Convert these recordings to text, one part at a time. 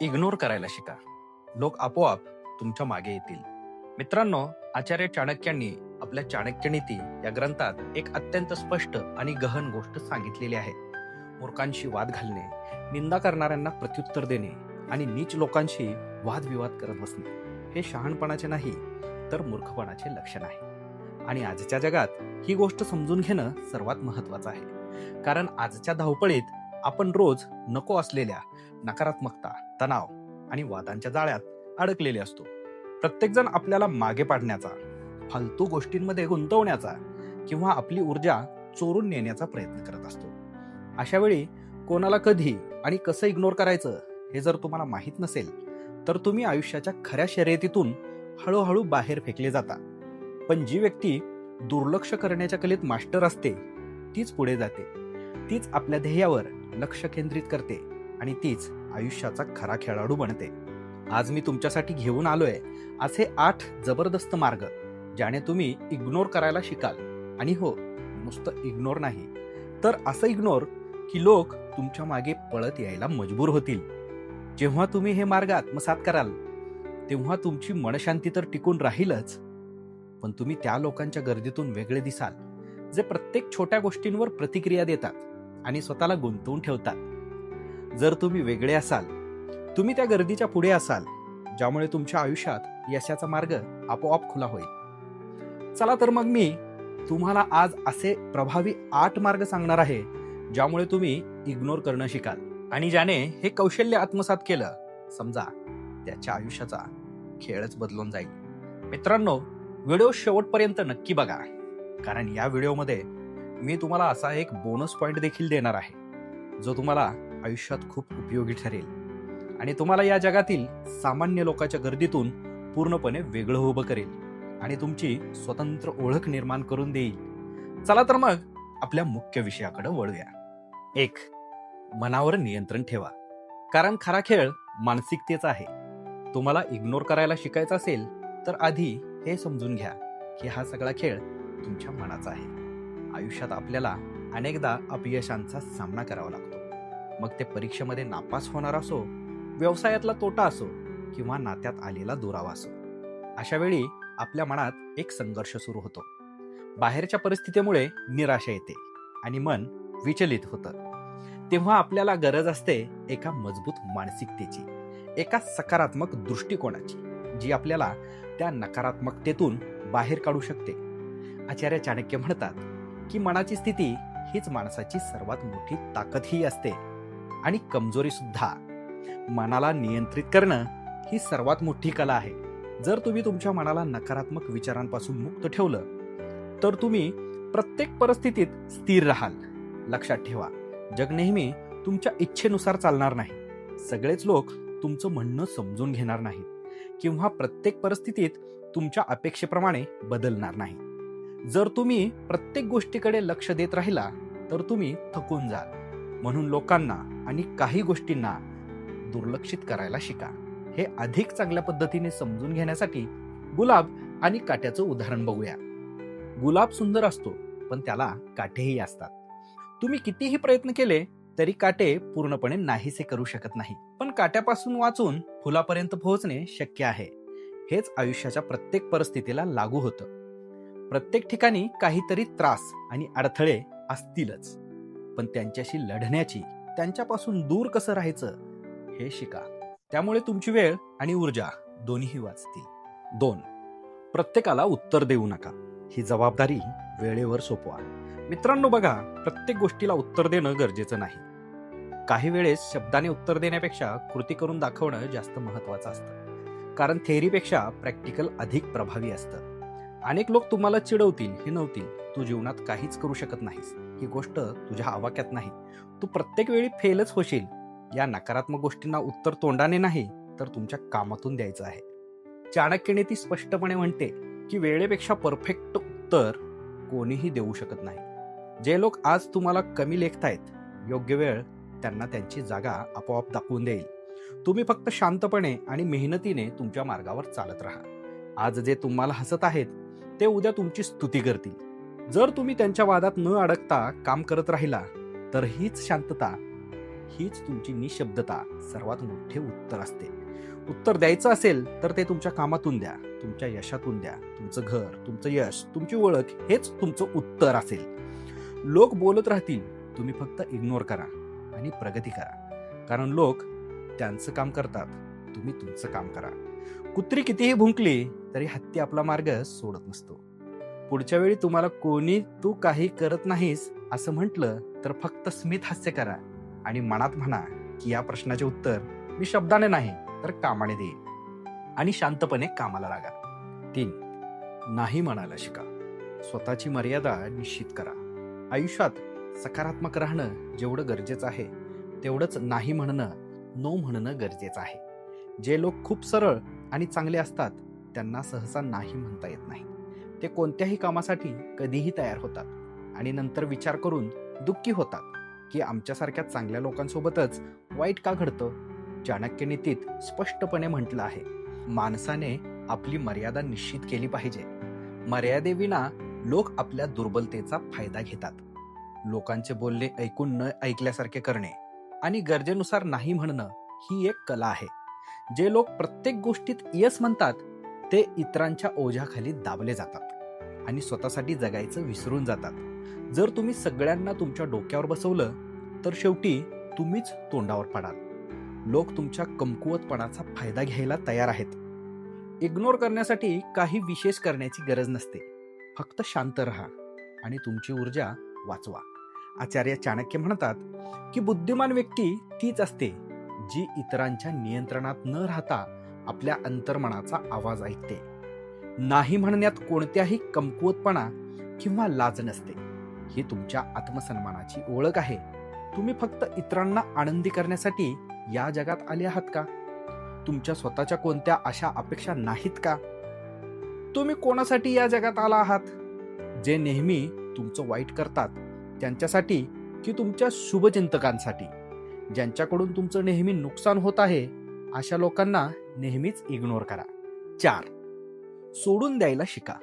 Ignore करायला शिका. लोक आपोआप तुमच्या मागे येतील. मित्रांनो आचार्य चाणक्यांनी आपल्या चाणक्यनीती या ग्रंथात एक अत्यंत स्पष्ट आणि गहन गोष्ट सांगितलेली आहे. मूर्खांशी वाद घालणे निंदा करणाऱ्यांना प्रत्युत्तर देणे आणि नीच लोकांशी वादविवाद करत बसणे हे शहाणपणाचे नाही तर मूर्खपणाचे लक्षण आहे. आणि आजच्या जगात ही गोष्ट समजून घेणं सर्वात महत्वाचं आहे. कारण आजच्या धावपळीत आपण रोज नको असलेल्या नकारात्मकता तणाव आणि वादांच्या जाळ्यात अडकलेले असतो. प्रत्येकजण आपल्याला मागे पाडण्याचा फालतू गोष्टींमध्ये गुंतवण्याचा किंवा आपली ऊर्जा चोरून नेण्याचा प्रयत्न करत असतो. अशा वेळी कोणाला कधी आणि कसं इग्नोर करायचं हे जर तुम्हाला माहीत नसेल तर तुम्ही आयुष्याच्या खऱ्या शर्यतीतून हळूहळू बाहेर फेकले जाता. पण जी व्यक्ती दुर्लक्ष करण्याच्या कलेत मास्टर असते तीच पुढे जाते. तीच आपल्या ध्येयावर लक्ष केंद्रित करते आणि तीच आयुष्याचा खरा खेळाडू बनते. आज मी तुमच्यासाठी घेऊन आलोय असे आठ जबरदस्त मार्ग ज्याने तुम्ही इग्नोर करायला शिकाल. आणि हो नुसतं इग्नोर नाही तर असं इग्नोर की लोक तुमच्या मागे पळत यायला मजबूर होतील. जेव्हा तुम्ही हे मार्ग आत्मसात कराल तेव्हा तुमची मनशांती तर टिकून राहीलच. पण तुम्ही त्या लोकांच्या गर्दीतून वेगळे दिसाल जे प्रत्येक छोट्या गोष्टींवर प्रतिक्रिया देतात. आणि स्वतःला गुंतवून ठेवतात. जर तुम्ही वेगळे असाल तुम्ही त्या गर्दीच्या पुढे असाल ज्यामुळे तुमच्या आयुष्यात यशाचा मार्ग आपोआप खुला होईल. चला तर मग मी तुम्हाला आज असे प्रभावी आठ मार्ग सांगणार आहे ज्यामुळे तुम्ही इग्नोर करणं शिकाल. आणि ज्याने हे कौशल्य आत्मसात केलं समजा त्याच्या आयुष्याचा खेळच बदलून जाईल. मित्रांनो व्हिडिओ शेवटपर्यंत नक्की बघा. कारण या व्हिडिओमध्ये मी तुम्हाला असा एक बोनस पॉईंट देखील देणार आहे जो तुम्हाला आयुष्यात खूप उपयोगी ठरेल. आणि तुम्हाला या जगातील सामान्य लोकांच्या गर्दीतून पूर्णपणे वेगळं उभं करेल आणि तुमची स्वतंत्र ओळख निर्माण करून देईल. चला तर मग आपल्या मुख्य विषयाकडे वळूया. एक मनावर नियंत्रण ठेवा. कारण खरा खेळ मानसिकतेचा आहे. तुम्हाला इग्नोर करायला शिकायचं असेल तर आधी हे समजून घ्या की हा सगळा खेळ तुमच्या मनाचा आहे. आयुष्यात आपल्याला अनेकदा अपयशांचा सामना करावा लागतो. मग ते परीक्षेमध्ये नापास होणार असो व्यवसायातला तोटा असो किंवा नात्यात आलेला दुरावा असो अशा वेळी आपल्या मनात एक संघर्ष सुरू होतो. बाहेरच्या परिस्थितीमुळे निराशा येते आणि मन विचलित होतं. तेव्हा आपल्याला गरज असते एका मजबूत मानसिकतेची एका सकारात्मक दृष्टिकोनाची जी आपल्याला त्या नकारात्मकतेतून बाहेर काढू शकते. आचार्य चाणक्य म्हणतात की मनाची स्थिती हीच माणसाची सर्वात मोठी ताकदही असते. आणि कमजोरी सुद्धा. मनाला नियंत्रित करणं ही सर्वात मोठी कला आहे. जर तुम्ही तुमच्या मनाला नकारात्मक विचारांपासून मुक्त ठेवलं तर तुम्ही प्रत्येक परिस्थितीत स्थिर राहाल. लक्षात ठेवा जग नेहमी तुमच्या इच्छेनुसार चालणार नाही. सगळेच लोक तुमचं म्हणणं समजून घेणार नाहीत. किंवा प्रत्येक परिस्थितीत तुमच्या अपेक्षेप्रमाणे बदलणार नाही जर तुम्ही प्रत्येक गोष्टीकडे लक्ष देत राहिला तर तुम्ही थकून जाल. म्हणून लोकांना आणि काही गोष्टींना दुर्लक्षित करायला शिका. हे अधिक चांगल्या पद्धतीने समजून घेण्यासाठी गुलाब आणि काट्याचं उदाहरण बघूया. गुलाब सुंदर असतो पण त्याला काटेही असतात. तुम्ही कितीही प्रयत्न केले तरी काटे पूर्णपणे नाहीसे करू शकत नाही. पण काट्यापासून वाचून फुलापर्यंत पोहोचणे शक्य आहे. हेच आयुष्याच्या प्रत्येक परिस्थितीला लागू होतं. प्रत्येक ठिकाणी काहीतरी त्रास आणि अडथळे असतीलच. पण त्यांच्याशी लढण्याची त्यांच्यापासून दूर कसं राहायचं हे शिका. त्यामुळे तुमची वेळ आणि ऊर्जा दोन्ही वाचतील. दोन प्रत्येकाला उत्तर देऊ नका. ही जबाबदारी वेळेवर सोपवा. मित्रांनो बघा प्रत्येक गोष्टीला उत्तर देणं गरजेचं नाही. काही वेळेस शब्दाने उत्तर देण्यापेक्षा कृती करून दाखवणं जास्त महत्वाचं असतं. कारण थेअरीपेक्षा प्रॅक्टिकल अधिक प्रभावी असतं. अनेक लोक तुम्हाला चिडवतील हे नव्हतील तू जीवनात काहीच करू शकत नाहीस. ही गोष्ट तुझ्या आवाक्यात नाही. तू प्रत्येक वेळी फेलच होशील. या नकारात्मक गोष्टींना उत्तर तोंडाने नाही तर तुमच्या कामातून द्यायचं आहे. चाणक्यने ती स्पष्टपणे म्हणते की वेळेपेक्षा परफेक्ट उत्तर कोणीही देऊ शकत नाही. जे लोक आज तुम्हाला कमी लेखतायत योग्य वेळ त्यांना त्यांची जागा आपोआप दाखवून देईल. तुम्ही फक्त शांतपणे आणि मेहनतीने तुमच्या मार्गावर चालत राहा. आज जे तुम्हाला हसत आहेत ते उद्या तुमची स्तुती करतील. जर तुम्ही त्यांच्या वादात न अडकता काम करत राहिला तर हीच शांतता हीच तुमची निशब्दता. सर्वात मोठे उत्तर असते. उत्तर द्यायचं असेल तर ते तुमच्या कामातून द्या तुमच्या यशातून द्या. तुमचं घर तुमचं यश तुमची ओळख हेच तुमचं उत्तर असेल. लोक बोलत राहतील तुम्ही फक्त इग्नोर करा आणि प्रगती करा. कारण लोक त्यांचं काम करतात तुम्ही तुमचं काम करा. कुत्री कितीही भुंकली तरी हत्ती आपला मार्ग सोडत नसतो. पुढच्या वेळी तुम्हाला कोणी तू काही करत नाहीस असं म्हटलं तर फक्त स्मित हास्य करा आणि मनात म्हणा की या प्रश्नाचे उत्तर मी शब्दाने नाही तर कामाने देईन. आणि शांतपणे कामाला लागा. तीन नाही म्हणायला शिका. स्वतःची मर्यादा निश्चित करा. आयुष्यात सकारात्मक राहणं जेवढं गरजेचं आहे तेवढंच नाही म्हणणं नो म्हणणं गरजेचं आहे. जे लोक खूप सरळ आणि चांगले असतात त्यांना सहसा नाही म्हणता येत नाही. ते कोणत्याही कामासाठी कधीही तयार होतात आणि नंतर विचार करून दुःखी होतात की आमच्यासारख्या चांगल्या लोकांसोबतच वाईट का घडतं? चाणक्य नीतीत स्पष्टपणे म्हटलं आहे माणसाने आपली मर्यादा निश्चित केली पाहिजे. मर्यादेविना लोक आपल्या दुर्बलतेचा फायदा घेतात. लोकांचे बोलणे ऐकून न ऐकल्यासारखे करणे आणि गरजेनुसार नाही म्हणणं ही एक कला आहे. जे लोक प्रत्येक गोष्टीत यस म्हणतात ते इतरांच्या ओझ्याखाली दाबले जातात आणि स्वतःसाठी जगायचं विसरून जातात. जर तुम्ही सगळ्यांना तुमच्या डोक्यावर बसवलं तर शेवटी तुम्हीच तोंडावर पडाल. लोक तुमच्या कमकुवतपणाचा फायदा घ्यायला तयार आहेत. इग्नोर करण्यासाठी काही विशेष करण्याची गरज नसते. फक्त शांत राहा आणि तुमची ऊर्जा वाचवा. आचार्य चाणक्य म्हणतात की बुद्धिमान व्यक्ती तीच असते जी इतरांच्या नियंत्रणात न राहता आपल्या अंतर्मनाचा आवाज ऐकते. नाही म्हणण्यात कोणत्याही कमकुवतपणा किंवा लाज नसते. ही तुमच्या आत्मसन्मानाची ओळख आहे. तुम्ही फक्त इतरांना आनंदी करण्यासाठी या जगात आले आहात का? तुमच्या स्वतःच्या कोणत्या अशा अपेक्षा नाहीत का? तुम्ही कोणासाठी या जगात आला आहात? जे नेहमी तुमचं वाईट करतात त्यांच्यासाठी की तुमच्या शुभचिंतकांसाठी? ज्यांच्याकडून तुमचं नेहमी नुकसान होत आहे अशा लोकांना नेहमीच इग्नोर करा. चार. सोडून द्यायला शिका.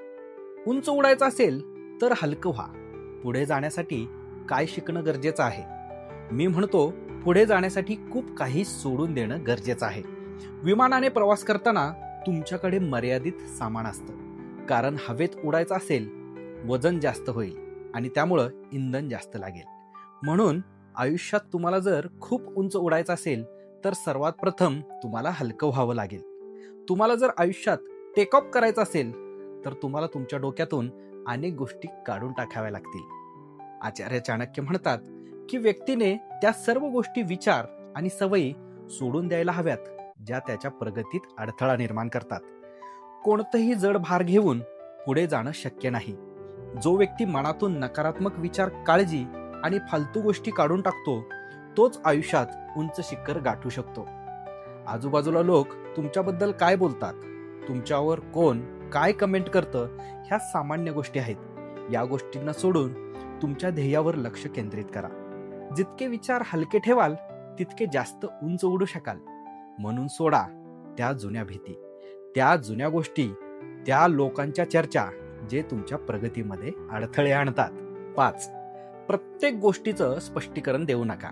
उंच उडायचं असेल तर हलकं व्हा. पुढे जाण्यासाठी काय शिकणं गरजेचं आहे? मी म्हणतो पुढे जाण्यासाठी खूप काही सोडून देणं गरजेचं आहे. विमानाने प्रवास करताना तुमच्याकडे मर्यादित सामान असतं. कारण हवेत उडायचं असेल वजन जास्त होईल आणि त्यामुळं इंधन जास्त लागेल. म्हणून आयुष्यात तुम्हाला जर खूप उंच उडायचं असेल तर सर्वात प्रथम तुम्हाला हलकं व्हावं लागेल. तुम्हाला जर आयुष्यात टेकअप करायचं असेल तर तुम्हाला तुमच्या डोक्यातून अनेक गोष्टी काढून टाकाव्या लागतील. आचार्य चाणक्य म्हणतात की व्यक्तीने त्या सर्व गोष्टी विचार आणि सवयी सोडून द्यायला हव्यात ज्या त्याच्या प्रगतीत अडथळा निर्माण करतात. कोणतंही जड भार घेऊन पुढे जाणं शक्य नाही. जो व्यक्ती मनातून नकारात्मक विचार काळजी आणि फालतू गोष्टी काढून टाकतो तोच आयुष्यात उंच शिखर गाठू शकतो. आजूबाजूला लोक तुमच्याबद्दल काय बोलतात? तुमच्यावर कोण काय कमेंट करतं? ह्या सामान्य गोष्टी आहेत. या गोष्टींना सोडून तुमच्या ध्येयावर लक्ष केंद्रित करा. जितके विचार हलके ठेवाल तितके जास्त उंच उडू शकाल. म्हणून सोडा त्या जुन्या भीती त्या जुन्या गोष्टी त्या लोकांच्या चर्चा जे तुमच्या प्रगतीमध्ये अडथळे आणतात. पाच. प्रत्येक गोष्टीचं स्पष्टीकरण देऊ नका.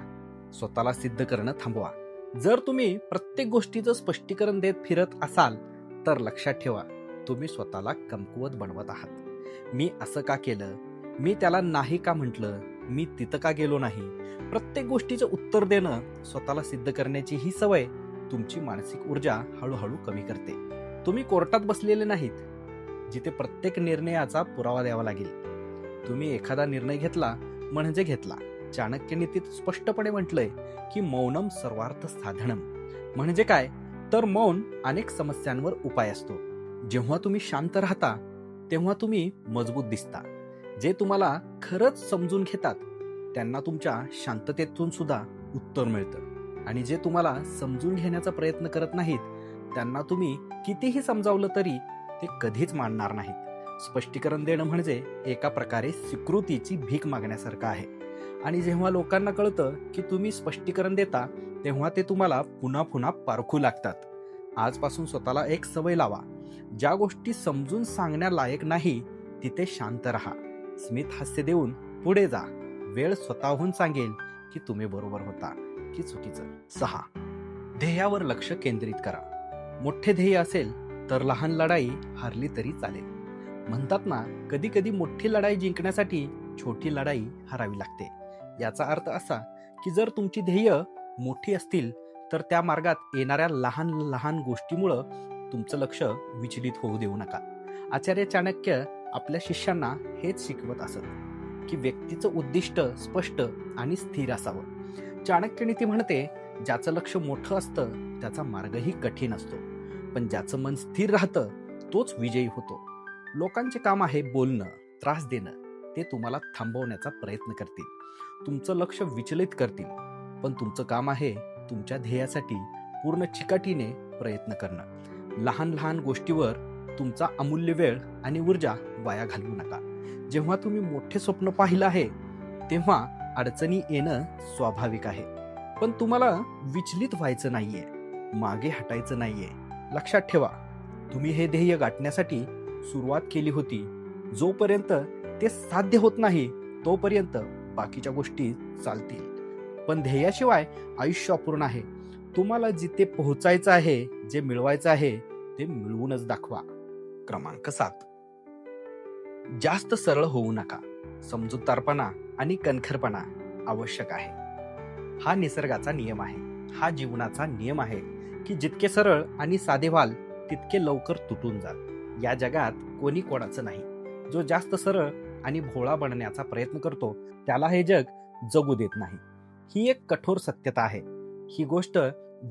स्वतःला सिद्ध करणं थांबवा. जर तुम्ही प्रत्येक गोष्टीचं स्पष्टीकरण देत फिरत असाल तर लक्षात ठेवा तुम्ही स्वतःला कमकुवत बनवत आहात. मी असं का केलं? मी त्याला नाही का म्हटलं? मी तिथं का गेलो नाही? प्रत्येक गोष्टीचं उत्तर देणं स्वतःला सिद्ध करण्याची ही सवय तुमची मानसिक ऊर्जा हळूहळू कमी करते. तुम्ही कोर्टात बसलेले नाहीत जिथे प्रत्येक निर्णयाचा पुरावा द्यावा लागेल. तुम्ही एखादा निर्णय घेतला म्हणजे घेतला. चाणक्यने नीतीत स्पष्टपणे म्हटलंय की मौनम सर्वार्थ साधनम. म्हणजे काय? तर मौन अनेक समस्यांवर उपाय असतो. जेव्हा तुम्ही शांत राहता तेव्हा तुम्ही मजबूत दिसता. जे तुम्हाला खरंच समजून घेतात त्यांना तुमच्या शांततेतून सुद्धा उत्तर मिळतं. आणि जे तुम्हाला समजून घेण्याचा प्रयत्न करत नाहीत त्यांना तुम्ही कितीही समजावलं तरी ते कधीच मानणार नाहीत. स्पष्टीकरण देणं म्हणजे एका प्रकारे स्वीकृतीची भीक मागण्यासारखं आहे. आणि जेव्हा लोकांना कळतं की तुम्ही स्पष्टीकरण देता तेव्हा ते तुम्हाला पुन्हा पुन्हा पारखू लागतात. आजपासून स्वतःला एक सवय लावा. ज्या गोष्टी समजून सांगण्यालायक नाही तिथे शांत राहा. स्मित हास्य देऊन पुढे जा. वेळ स्वतःहून सांगेल की तुम्ही बरोबर होता की चुकीचं. सहा. ध्येयावर लक्ष केंद्रित करा. मोठे ध्येय असेल तर लहान लढाई हारली तरी चालेल. म्हणतात ना कधी कधी मोठी लढाई जिंकण्यासाठी छोटी लढाई हरावी लागते. याचा अर्थ असा की जर तुमची ध्येय मोठी असतील तर त्या मार्गात येणाऱ्या लहान लहान गोष्टीमुळं तुमचं लक्ष विचलित होऊ देऊ नका. आचार्य चाणक्य आपल्या शिष्यांना हेच शिकवत असत की व्यक्तीचं उद्दिष्ट स्पष्ट आणि स्थिर असावं. चाणक्य नीती म्हणते ज्याचं लक्ष मोठं असतं त्याचा मार्गही कठीण असतो. पण ज्याचं मन स्थिर राहतं तोच विजयी होतो. लोकांचे काम आहे बोलणं त्रास देणं. ते तुम्हाला थांबवण्याचा प्रयत्न करतील. तुमचं लक्ष विचलित करतील. पण तुमचं काम आहे तुमच्या ध्येयासाठी पूर्ण चिकाटीने प्रयत्न करणं. लहान लहान गोष्टीवर तुमचा अमूल्य वेळ आणि ऊर्जा वाया घालवू नका. जेव्हा तुम्ही मोठे स्वप्न पाहिलं आहे तेव्हा अडचणी येणं स्वाभाविक आहे. पण तुम्हाला विचलित व्हायचं नाहीये. मागे हटायचं नाहीये. लक्षात ठेवा तुम्ही हे ध्येय गाठण्यासाठी सुरुवात केली होती. जोपर्यंत ते साध्य होत नाही तोपर्यंत बाकीच्या गोष्टी चालतील. पण ध्येयाशिवाय आयुष्य अपूर्ण आहे. तुम्हाला जिथे पोहोचायचं आहे जे मिळवायचं आहे ते मिळवूनच दाखवा. क्रमांक सात. जास्त सरळ होऊ नका. समजूतदारपणा आणि कणखरपणा आवश्यक आहे. हा निसर्गाचा नियम आहे. हा जीवनाचा नियम आहे की जितके सरळ आणि साधे व्हाल तितके लवकर तुटून जाल. या जगात कोणी कोणाचं नाही. जो जास्त सरळ आणि भोळा बनण्याचा प्रयत्न करतो त्याला हे जग जगू देत नाही. ही एक कठोर सत्यता आहे. ही गोष्ट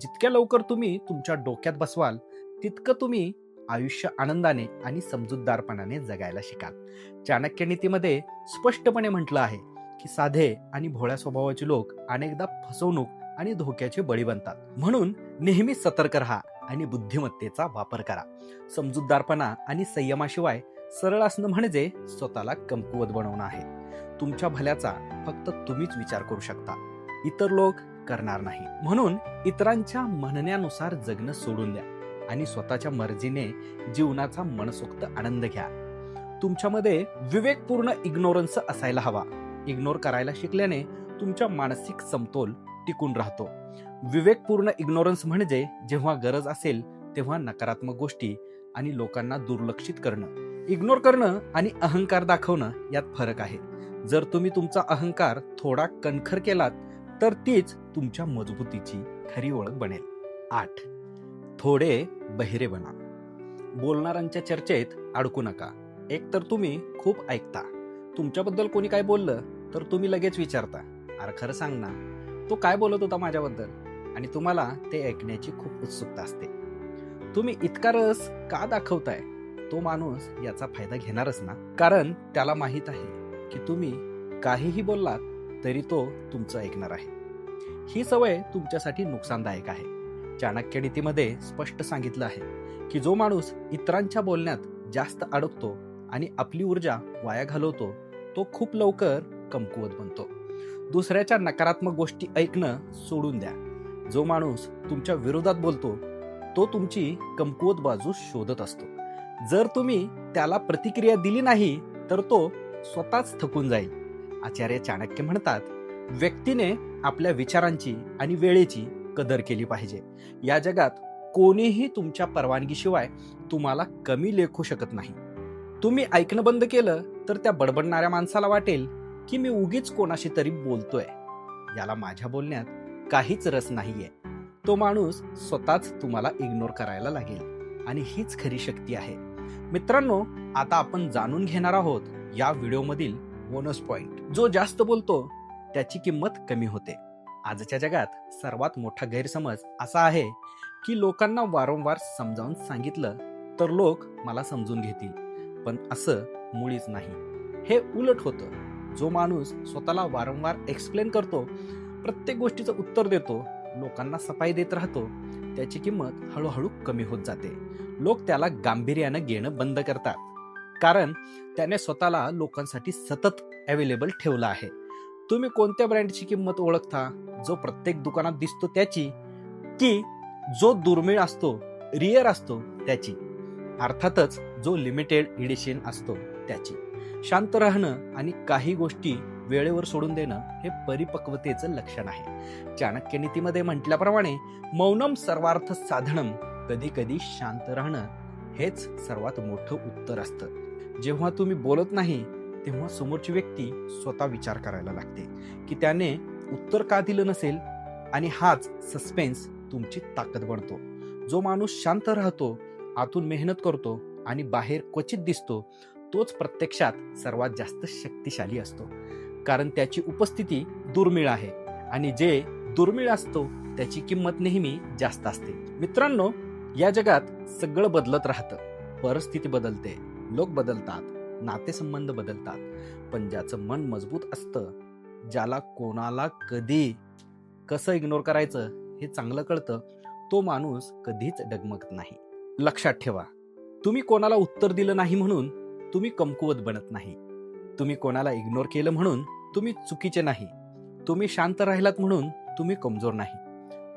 जितक्या लवकर तुम्ही तुमच्या डोक्यात बसवाल तितकं तुम्ही आयुष्य आनंदाने आणि समजूतदारपणाने जगायला शिकाल. चाणक्य नीतीमध्ये स्पष्टपणे म्हटलं आहे की साधे आणि भोळ्या स्वभावाचे लोक अनेकदा फसवणूक आणि धोक्याचे बळी बनतात. म्हणून नेहमी सतर्क राहा. आणि बुद्धिमत्तेचा वापर करा. समजूतदारपणा आणि संयमाशिवाय सरळ असणं म्हणजे स्वतःला कमकुवत बनवणं आहे. तुमच्या भल्याचा फक्त तुम्हीच विचार करू शकता. इतर लोक करणार नाही. म्हणून इतरांच्या म्हणण्यानुसार जगणं सोडून द्या आणि स्वतःच्या मर्जीने जीवनाचा मनसोक्त आनंद घ्या. तुमच्यामध्ये विवेकपूर्ण इग्नोरन्स असायला हवा. इग्नोर करायला शिकल्याने तुमच्या मानसिक समतोल टिकून राहतो. विवेकपूर्ण इग्नोरन्स म्हणजे जेव्हा गरज असेल तेव्हा नकारात्मक गोष्टी आणि लोकांना दुर्लक्षित करणं. इग्नोर करणं आणि अहंकार दाखवणं यात फरक आहे. जर तुम्ही तुमचा अहंकार थोडा कणखर केलात तर तीच तुमच्या मजबूतीची खरी ओळख बनेल. आठ. थोडे बहिरे बना बोलणाऱ्यांच्या चर्चेत अडकू नका. एक तर तुम्ही खूप ऐकता. तुमच्याबद्दल कोणी काय बोललं तर तुम्ही लगेच विचारता. अरे खरं सांग ना तो काय बोलत होता माझ्याबद्दल? आणि तुम्हाला ते ऐकण्याची खूप उत्सुकता असते. तुम्ही इतका रस का दाखवताय? तो माणूस याचा फायदा घेणारच ना? कारण त्याला माहीत आहे की तुम्ही काहीही बोललात तरी तो तुमचं ऐकणार आहे. ही सवय तुमच्यासाठी नुकसानदायक आहे. चाणक्य नीतीमध्ये स्पष्ट सांगितलं आहे की जो माणूस इतरांच्या बोलण्यात जास्त अडकतो आणि आपली ऊर्जा वाया घालवतो तो खूप लवकर कमकुवत बनतो. दुसऱ्याच्या नकारात्मक गोष्टी ऐकणं सोडून द्या. जो माणूस तुमच्या विरोधात बोलतो तो तुमची कमकुवत बाजू शोधत असतो. जर तुम्ही त्याला प्रतिक्रिया दिली नाही तर तो स्वतःच थकून जाईल. आचार्य चाणक्य म्हणतात व्यक्तीने आपल्या विचारांची आणि वेळेची कदर केली पाहिजे. या जगात कोणीही तुमच्या परवानगीशिवाय तुम्हाला कमी लेखू शकत नाही. तुम्ही ऐकणं बंद केलं तर त्या बडबडणाऱ्या माणसाला वाटेल की मी उगीच कोणाशी तरी बोलतोय. याला माझ्या बोलण्यात काहीच रस नाहीये. तो माणूस स्वतःच तुम्हाला इग्नोर करायला लागेल. आणि हीच खरी शक्ती आहे. मित्रांनो आता आपण जाणून घेणार आहोत या व्हिडिओमधील बोनस पॉइंट जो जास्त बोलतो त्याची किंमत कमी होते. आजच्या जगात सर्वात मोठा गैरसमज असा आहे की लोकांना वारंवार समजावून सांगितलं तर लोक मला समजून घेतील. पण असं मुळीच नाही. हे उलट होतं. जो माणूस स्वतःला वारंवार एक्सप्लेन करतो प्रत्येक गोष्टीचं उत्तर देतो लोकांना सफाई देत राहतो त्याची किंमत हळूहळू कमी होत जाते. लोक त्याला गांभीर्यानं घेणं बंद करतात. कारण त्याने स्वतःला लोकांसाठी सतत अवेलेबल ठेवलं आहे. तुम्ही कोणत्या ब्रँडची किंमत ओळखता? जो प्रत्येक दुकानात दिसतो त्याची? की जो दुर्मिळ असतो रिअर असतो त्याची? अर्थातच जो लिमिटेड एडिशन असतो त्याची. शांत राहणं आणि काही गोष्टी वेळेवर सोडून देणं हे परिपक्वतेचं लक्षण आहे. चाणक्य नीतीमध्ये म्हटल्याप्रमाणे मौनम सर्वार्थ साधनम कधी कधी शांत राहणं हेच सर्वात मोठं उत्तर असतं. जेव्हा तुम्ही बोलत नाही तेव्हा समोरची व्यक्ती स्वतः विचार करायला लागते की त्याने उत्तर का दिलं नसेल? आणि हाच सस्पेन्स तुमची ताकद बनतो. जो माणूस शांत राहतो आतून मेहनत करतो आणि बाहेर क्वचित दिसतो तोच प्रत्यक्षात सर्वात जास्त शक्तिशाली असतो. कारण त्याची उपस्थिती दुर्मिळ आहे. आणि जे दुर्मिळ असतो त्याची किंमत नेहमी जास्त असते. मित्रांनो या जगात सगळं बदलत राहतं. परिस्थिती बदलते लोक बदलतात नातेसंबंध बदलतात. पण ज्याचं मन मजबूत असतं ज्याला कोणाला कधी कसं इग्नोर करायचं हे चांगलं कळतं तो माणूस कधीच डगमगत नाही. लक्षात ठेवा तुम्ही कोणाला उत्तर दिलं नाही म्हणून तुम्ही कमकुवत बनत नाही. तुम्ही कोणाला इग्नोर केलं म्हणून तुम्ही चुकीचे नाही. तुम्ही शांत राहिलात म्हणून तुम्ही कमजोर नाही.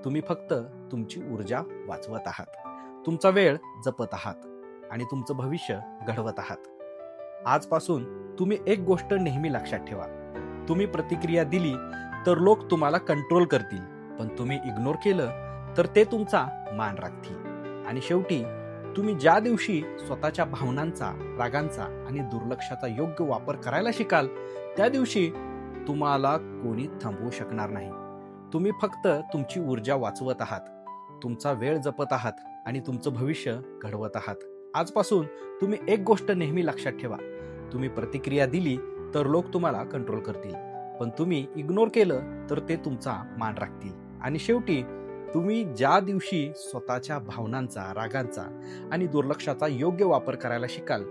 तुम्ही फक्त तुमची ऊर्जा वाचवत आहात. तुमचा वेळ जपत आहात आणि तुमचं भविष्य घडवत आहात. आजपासून तुम्ही एक गोष्ट नेहमी लक्षात ठेवा. तुम्ही प्रतिक्रिया दिली तर लोक तुम्हाला कंट्रोल करतील. पण तुम्ही इग्नोर केलं तर ते तुमचा मान राखतील. आणि शेवटी तुम्ही ज्या दिवशी स्वतःच्या भावनांचा रागांचा आणि दुर्लक्षाचा योग्य वापर करायला शिकाल त्या दिवशी तुम्हाला कोणी थांबवू शकणार नाही. तुम्ही फक्त तुमची ऊर्जा वाचवत आहात. तुमचा वेळ जपत आहात आणि तुमचं भविष्य घडवत आहात. आजपासून तुम्ही एक गोष्ट नेहमी लक्षात ठेवा. तुम्ही प्रतिक्रिया दिली तर लोक तुम्हाला कंट्रोल करतील. पण तुम्ही इग्नोर केलं तर ते तुमचा मान राखतील. आणि शेवटी तुम्ही ज्या दिवशी स्वतःच्या भावनांचा रागांचा आणि दुर्लक्षाचा योग्य वापर करायला शिकाल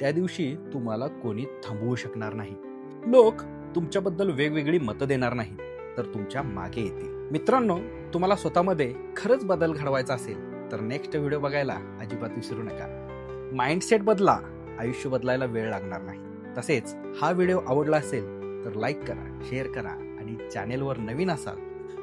त्या दिवशी तुम्हाला कोणी थांबवू शकणार नाही. लोक तुमच्याबद्दल वेगवेगळी मतं देणार नाही तर तुमच्या मागे येतील. मित्रांनो तुम्हाला स्वतःमध्ये खरंच बदल घडवायचा असेल तर नेक्स्ट व्हिडिओ बघायला अजिबात विसरू नका. माइंडसेट बदला आयुष्य बदलायला वेळ लागणार नाही. तसेच हा व्हिडिओ आवडला असेल तर लाईक करा शेअर करा आणि चॅनेलवर नवीन असाल